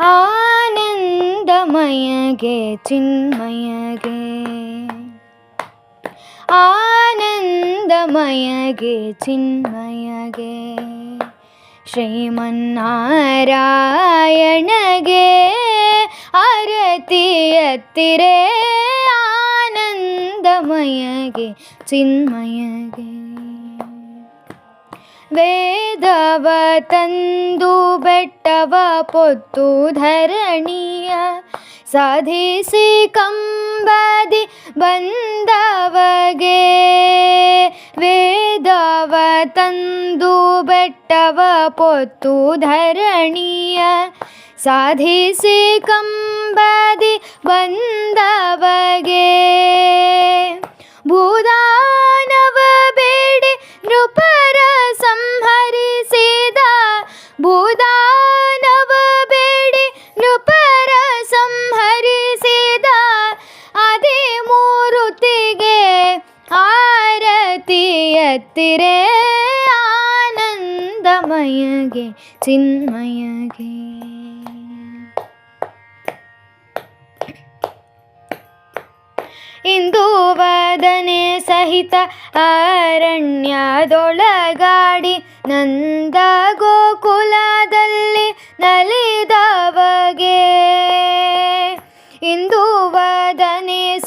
ആനന്ദമയകേ ചിന്മയകേ. ആനന്ദമയകേ ചിന്മയകേ. ശ്രീമന്നാരായണകേ അരതിയത്തിരേ ആനന്ദമയകേ ചിന്മയകേ. വേ ವೇದವ ತಂದು ಬೆಟ್ಟವ ಪೊತ್ತು ಧರಣಿಯ ಸಾಧಿಸಿ ಕಂಬದಿ ಬಂದವಗೆ ವೇದವ ತಂದು ಬೆಟ್ಟವ ಪೊತ್ತು ಧರಣಿಯ ಸಾಧಿಸಿ ಕಂಬದಿ ಬಂದವಗೆ ಎತ್ತಿರೆ ಆನಂದಮಯಗೆ ಚಿನ್ಮಯಗೆ. ಇಂದು ವದನೆ ಸಹಿತ ಅರಣ್ಯದೊಳಗಾಡಿ ನಂದ ಗೋಕುಲದಲ್ಲಿ ನಲಿದವಗೆ. ಇಂದು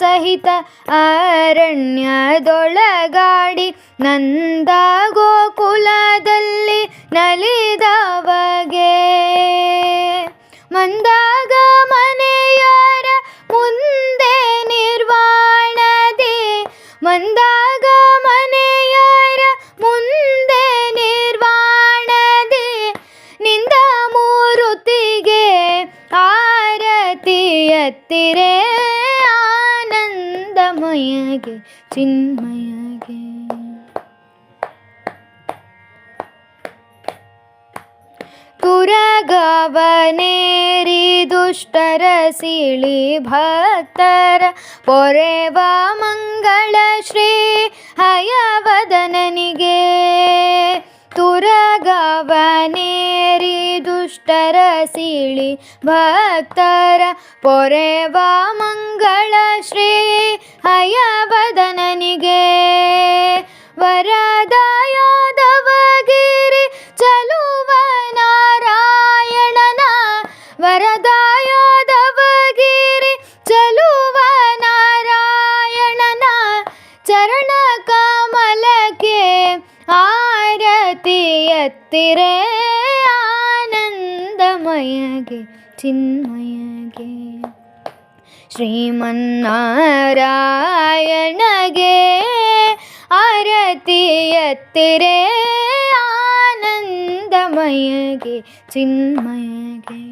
ಸಹಿತ ಅರಣ್ಯದೊಳಗಾಡಿ ನಂದ ಗೋಕುಲದಲ್ಲಿ ನಲಿದವಗೆ. ಮಂದಾಗ ಮನೆಯರ ಮುಂದೆ ನಿರ್ವಾಣದೆ. ಮಂದಾಗ ಮನೆಯರ ಮುಂದೆ ನಿರ್ವಾಣದೆ. ನಿಂದ ಮೂರುತಿಗೆ ಆರತಿ ಎತ್ತಿರೆ. ಆನಂದಮಯಗೆ ಚಿನ್ಮಯಗೆ. ಕುರಗವನೇರಿ ದುಷ್ಟರ ಸಿಳಿ ಭಕ್ತರ, ಪೊರೆವ ಮಂಗಳ ಶ್ರೀ ಹಯವದನನಿಗೆ. ತುರಗವನೇರಿ ದುಷ್ಟರ ಸಿಳಿ ಭಕ್ತರ, ಪೊರೆವ ಮಂಗಳ ಶ್ರೀ ಎತ್ತಿರೆ ಆನಂದಮಯಗೆ ಚಿನ್ಮಯಗೆ ಶ್ರೀಮನ್ನಾರಾಯಣಗೆ ಆರತಿ ಎತ್ತಿರೆ ಆನಂದಮಯಗೆ ಚಿನ್ಮಯಗೆ